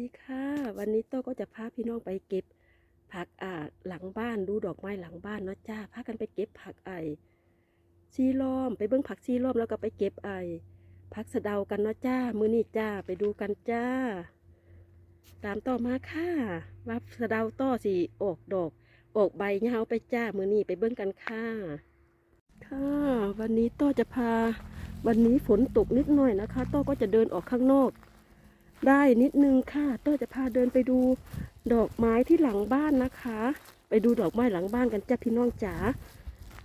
ดีค่ะวันนี้โต้ก็จะพาพี่น้องไปเก็บผักอ่าหลังบ้านดูดอกไม้หลังบ้านเนาะจ้าพากันไปเก็บผักไอซีล้อม ไปเบิ้งผักซีล้อมแล้วก็ไปเก็บไอผักสะเดากันเนาะจ้ามือนี่จ้าไปดูกันจ้า ตามต่อมาค่ะว่าสะเดาต่อสีออกดอกออกใบเงาไปจ้ามือนี่ไปเบิ้งกันค่ะ ค่ะ วันนี้โต้จะพา วันนี้ฝนตกนิดหน่อยนะคะโต้ก็จะเดินออกข้างนอก ได้นิดนึงค่ะโต้จะพาเดินไปดูดอกไม้ที่หลังบ้านนะคะ ไปดูดอกไม้หลังบ้านกันจ้าพี่น้องจ๋า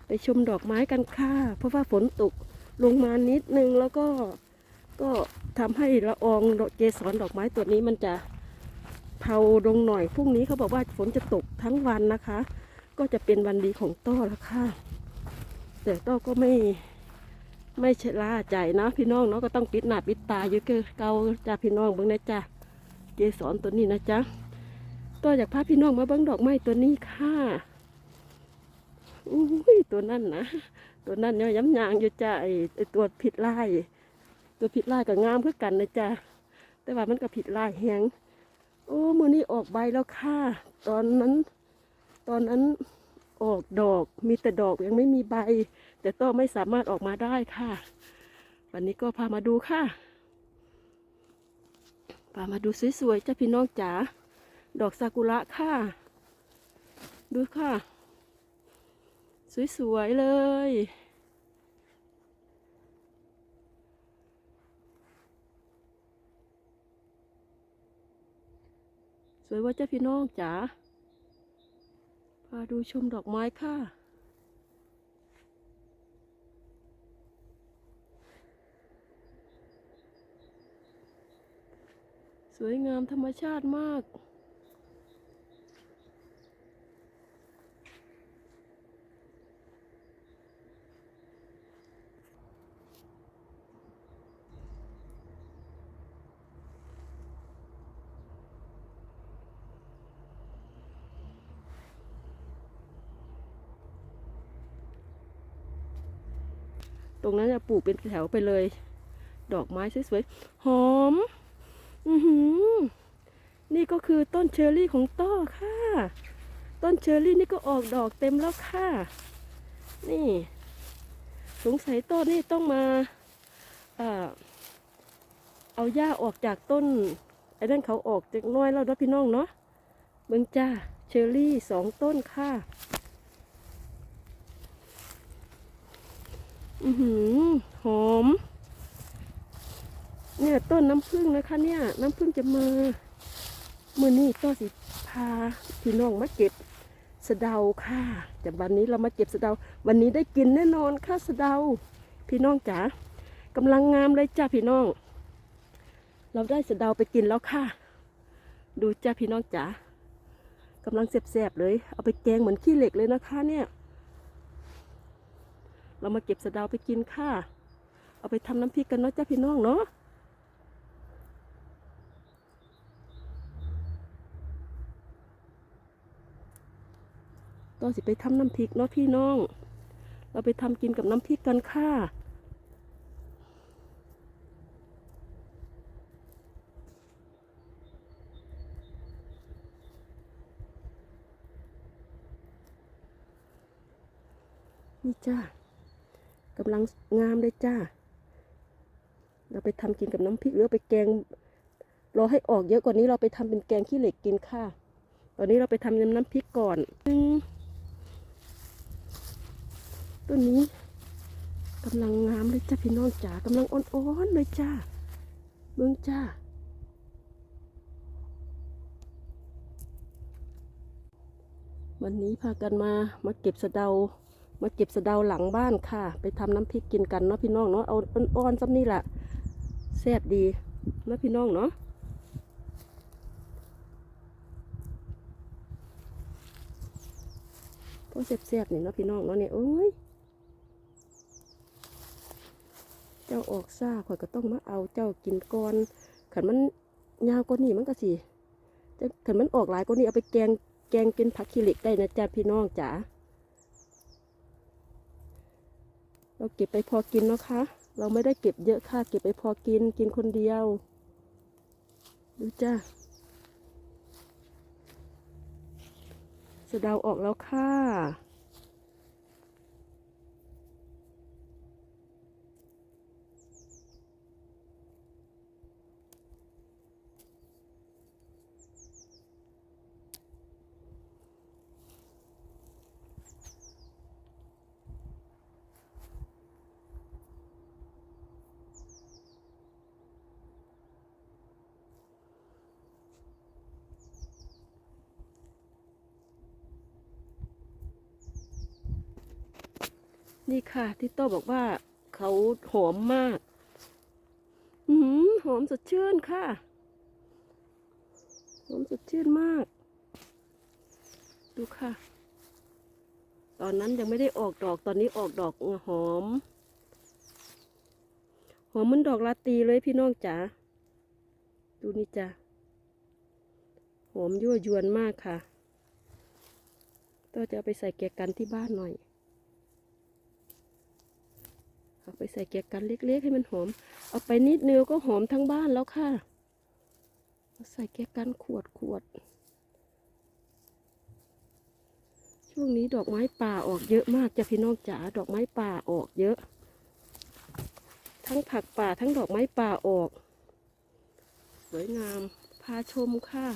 ไปชมดอกไม้กันค่ะ เพราะว่าฝนตกลงมานิดนึงแล้วก็ก็ทำให้ละอองเกสรดอกไม้ตัวนี้มันจะเผาลงหน่อยพรุ่งนี้เขาบอกว่าฝนจะตกทั้งวันนะคะ ก็จะเป็นวันดีของต้อแล้วค่ะ แต่ต้อก็ไม่ ไม่ชะล่าใจนะพี่น้องเนาะก็ต้องปิดหน้าปิดตาอยู่เกอเกาจ้าพี่น้องเบิ้งนะจ้าเกสรตัวนี้นะจ๊ะตัวอยากพาพี่น้องมาเบิ้งดอกไม้ตัวนี้ค่ะอุ้ยตัวนั่นนะตัวนั่นเนี่ยย้ำยางอยู่จ้าไอตัวผิดลายตัวผิดลายกับงามเพื่อกันนะจ๊ะแต่ว่ามันก็ผิดลายแหงโอ้มือนี้ออกใบแล้วค่ะตอนนั้น ตอนนั้นออกดอกมีแต่ดอกยังไม่มีใบ แต่ก็ไม่สามารถออกมาได้ค่ะ วันนี้ก็พามาดูค่ะ พามาดูสวยๆจ้าพี่น้องจ๋า ดอกซากุระค่ะ ดูค่ะ สวยๆเลยสวยว่าเจ้าพี่น้องจ๋า พาดูชมดอกไม้ค่ะ สวยงามธรรมชาติมาก ตรงนั้นจะปลูกเป็นแถวไปเลย ดอกไม้สวยๆ หอม อือหือ นี่ก็คือต้นเชอร์รี่ของต้อค่ะ ต้นเชอร์รี่นี่ก็ออกดอกเต็มแล้วค่ะ นี่ สงสัยต้นนี่ต้องมาเอาหญ้าออกจากต้น ไอ้นั่นเขาออกจากน้อยแล้วนะพี่น้องเนาะเบิ่งจ้าเชอร์รี่สองต้นค่ะ อือหือ หอม เนี่ยต้นน้ำผึ้งนะคะ เนี่ย น้ำผึ้งจะมามือนี่ต้อสิพาพี่น้องมาเก็บสะเดาค่ะแต่วันนี้เรามาเก็บสะเดา วันนี้ได้กินแน่นอนค่ะสะเดา พี่น้องจ๋ากำลังงามเลยจ้าพี่น้อง เราได้สะเดาไปกินแล้วค่ะ ดูจ้าพี่น้องจ๋ากำลังแสบๆเลย เอาไปแกงเหมือนขี้เหล็กเลยนะคะเนี่ย เรามาเก็บสะเดาไปกินค่ะ เอาไปทำน้ำพริกกันเนาะจ้าพี่น้องเนาะ ก็สิไปทำน้ำพริกเนาะพี่น้อง เราไปทำกินกับน้ำพริกกันค่ะนี่จ้ากำลังงามเลยจ้า เราไปทำกินกับน้ำพริกหรือไปแกงรอให้ออกเยอะกว่านี้เราไปทำเป็นแกงขี้เหล็กกินค่ะ ตอนนี้เราไปทำน้ำพริกก่อนหนึ่ง ต้นนี้กำลังงามเลยจ้าพี่น้องจ๋ากำลังอ่อนๆเลยจ้าเบิ้องจ้าวันนี้พากันมามาเก็บสะเดา มาเก็บสะเดาหลังบ้านค่ะ ไปทำน้ำพริกกินกันเนาะพี่น้องเนาะเอาอ่อนๆซ้ำนี่แหละแซ่บดีเนาะพี่น้องเนาะก็แซ่บๆนี่เนาะพี่น้องเนาะเนี่ยโอ้ย เจ้าออกซ่าข่อยก็ต้องมาเอาเจ้ากินก่อนขันมันยาวกว่านี้มันก็สิจะขันมันออกหลายกว่านี้เอาไปแกงแกงกินผักขี้เหล็กได้นะจ๊ะพี่น้องจ๋าเราเก็บไปพอกินนะคะ เราไม่ได้เก็บเยอะค่ะ เก็บไปพอกินกินคนเดียว ดูจ้าสะดาออกแล้วค่ะ นี่ค่ะที่โต้บอกว่าเขาหอมมาก อือหือมสดชื่นค่ะ หอมสดชื่นมาก ดูค่ะ ตอนนั้นยังไม่ได้ออกดอกตอนนี้ออกดอกหอม หอมเหมันดอกลาตีเลยพี่น้องจ๋า ดูนี่จ้ะ หอมยั่วยวนมากค่ะ ก็จะเอาไปใส่แกกันที่บ้านหน่อย เอาไปใส่แกะกันเล็ก ๆ ให้มันหอม เอาไปนิดเดียวก็หอมทั้งบ้านแล้วค่ะ ใส่แกะกันขวดขวด ช่วงนี้ดอกไม้ป่าออกเยอะมากจ้ะพี่น้องจ๋า ดอกไม้ป่าออกเยอะ ทั้งผักป่าทั้งดอกไม้ป่าออก สวยงาม พาชมค่ะ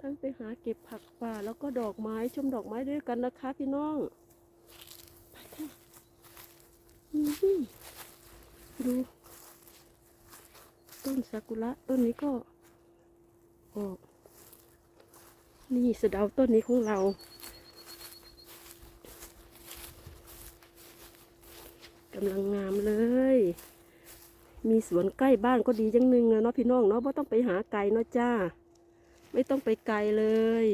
ทั้งไป หาเก็บผักป่าแล้วก็ดอกไม้ชมดอกไม้ด้วยกันนะคะพี่น้องไปค่ะดู ต้นซากุระต้นนี้ก็ออกนี่สะเดาต้นนี้ของเรากำลังงามเลย มีสวนใกล้บ้านก็ดีจังหนึ่งเลยเนาะพี่น้องเนาะไม่ต้องไปหาไกลเนาะจ้า ไม่ต้องไปไกลเลย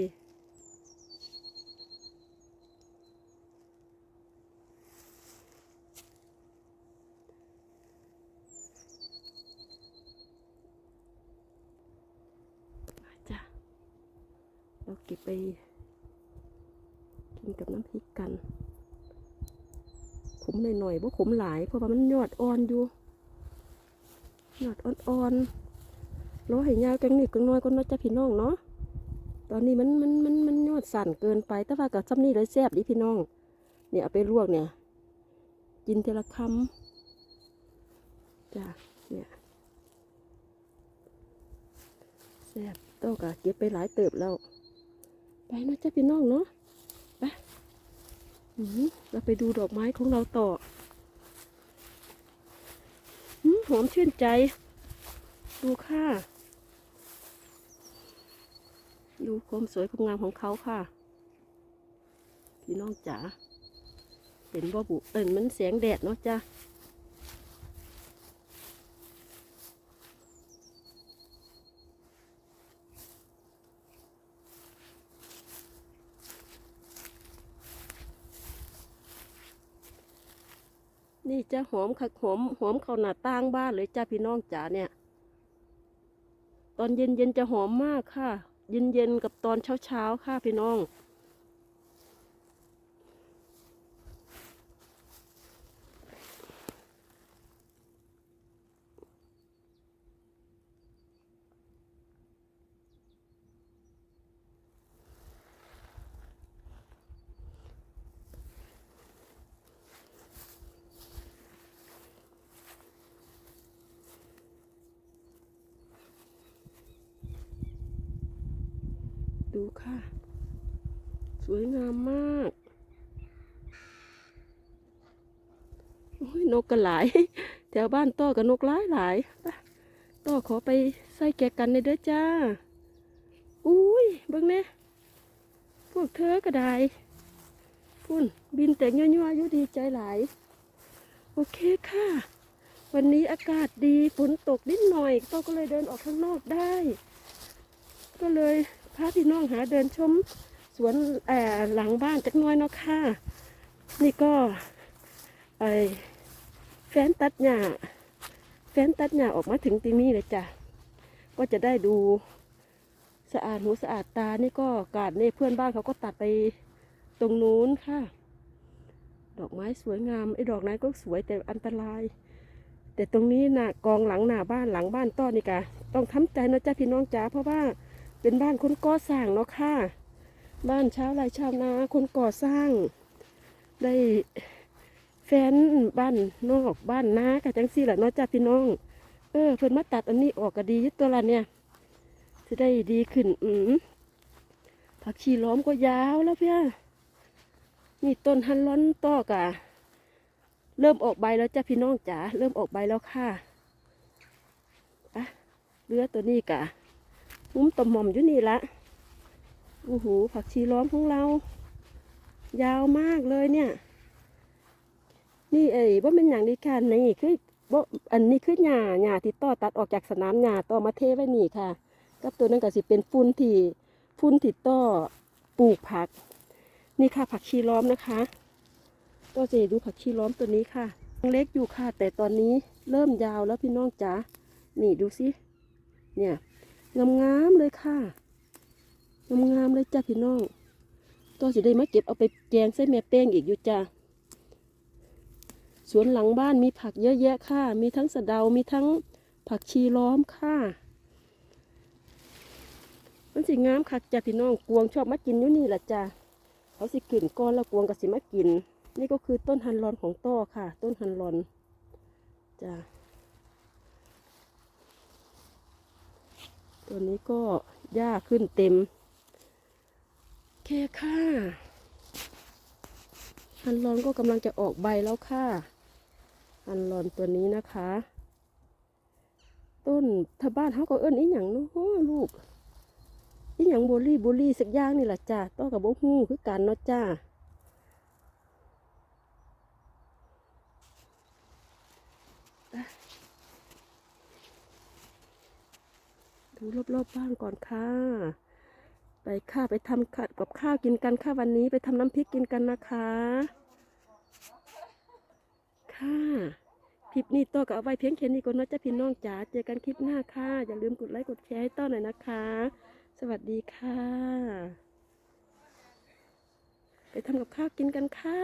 มาจ้ะ เราเก็บไป กินกับน้ำพริกกัน ขมหน่อยๆว่าะขมหลาย เพราะว่ามันยอดอ่อนอยู่ ยอดอ่อนๆ รอให้ยาวจังนิดจังน้อยก็น่าจะพี่น้องเนาะตอนนี้มันมันมันมันยอดสั่นเกินไป แต่ว่ากับซ้ำนี่เลยแซ่บดิพี่น้อง เนี่ยเอาไปลวกเนี่ย กินทีละคำจ้ะเนี่ยแซ่บโตกะเก็บไปหลายเติบแล้วไปนะจ้ะพี่น้องเนาะไปอือเราไปดูดอกไม้ของเราต่อหืมหอมชื่นใจ ดูค่ะ ดูความสวยความงามของเขาค่ะ พี่น้องจ๋าเห็นบ่บุเอินมันแสงแดดเนาะจ้ะนี่จะหอมคักหอมหอมเข้าหน้าต่างบ้านเลยจ้าพี่น้องจ๋าเนี่ย ตอนเย็นเย็นจะหอมมากค่ะ เย็นๆกับตอนเช้าๆค่ะพี่น้อง ดูค่ะ สวยงามมาก โอ้ยนกกันหลาย แถวบ้านต้อกับนกหลายหลายต้อขอไปใส่แกกันในเด้อจ้า อุ้ยเบิ่งเนี่ยพวกเธอก็ได้พุ่นบินแต่งยั่วๆอยู่ดีใจหลาย โอเคค่ะ วันนี้อากาศดีฝนตกนิดหน่อยต้อก็เลยเดินออกข้างนอกได้ ก็เลย พาพี่น้องหาเดินชมสวนหลังบ้านจักน้อยเนาะค่ะ นี่ก็ไอแฟนตัดหญ้าแฟนตัดหญ้าออกมาถึงตรงนี้เลยจ้ะก็จะได้ดูสะอาดหูสะอาดตา นี่ก็กาดนี่เพื่อนบ้านเขาก็ตัดไปตรงนู้นค่ะ ดอกไม้สวยงามไอ้ดอกนั้นก็สวยแต่อันตราย แต่ตรงนี้น่ะกองหลังหน้าบ้านหลังบ้านต้อนี่กะต้องทำใจนะจ๊ะพี่น้องจ๋าเพราะว่า เป็นบ้านคนก่อสร้างเนาะค่ะ บ้านชาวไรชาวนาคนก่อสร้าง ได้แฟนบ้านนอกบ้านนากะจังซี่แหละเนาะจ้ะพี่น้อง เออเพิ่นมาตัดอันนี้ออกก็ดียึดตัวละเนี่ยจะได้ดีขึ้น อืมผักชีล้อมก็ยาวแล้วเพี่ยนี่ต้นฮันลอนตอกะเริ่มออกใบแล้วจ้ะพี่น้องจ๋าเริ่มออกใบแล้วค่ะอะเรือตัวนี้กะ มุ้มตอมหม่อมอยู่นี่ละโอ้โหผักชีล้อมของเรา ยาวมากเลยเนี่ย นี่เอ้ยว่าเป็นอย่างนี้ค่ะนี่คือบ่อันนี้คือหญ้าหญ้าที่ต่อตัดออกจากสนามหญ้าต่อมาเทไว้นี่ค่ะ กับตัวนั้นก็สิเป็นฟุ้นที่ฟุ้นที่ต่อปลูกผัก นี่ค่ะผักชีล้อมนะคะ ก็จะดูผักชีล้อมตัวนี้ค่ะยังเล็กอยู่ค่ะ แต่ตอนนี้เริ่มยาวแล้วพี่น้องจ๋านี่ดูสิเนี่ย งามๆเลยค่ะงามๆเลยจ้ะพี่น้องก็จะได้มาเก็บเอาไปแกงใส่แม่แป้งอีกอยู่จ้ะสวนหลังบ้านมีผักเยอะแยะค่ะ มีทั้งสะเดา มีทั้งผักชีล้อมค่ะ มันสิงามค่ะจ้ะพี่น้องกวงชอบมากินอยู่นี่แหละจ้ะเขาสิกลิ่นก้อนแล้วกวงก็สิมากิน นี่ก็คือต้นฮันลอนของต้อค่ะ ต้นฮันลอนจ้ะ ตัวนี้ก็หญ้าขึ้นเต็ม เคค่ะฮันลอนก็กำลังจะออกใบแล้วค่ะฮันลอนตัวนี้นะคะ ต้นถ้าบ้านเขาก็เอิ้นอีหยังเนาะลูกอีหยังโบลี่โบลี่สักอย่างนี่แหละจ้าต้อกับโบฮู้คือกันเนาะจ้า ดูรอบๆบ้านก่อนค่ะ ไปค่ะ ไปทำขัดกับข้าวกินกันค่ะวันนี้ไปทำน้ำพริกกินกันนะคะ ค่ะคลิปนี้ต่อก็เอาไว้เพียงแค่นี้ก่อนนะจ้าพี่น้องจ๋าเจอกันคลิปหน้าค่ะ อย่าลืมกดไลค์กดแชร์ให้ต้อหน่อยนะคะ สวัสดีค่ะ ไปทำกับข้าวกินกันค่ะ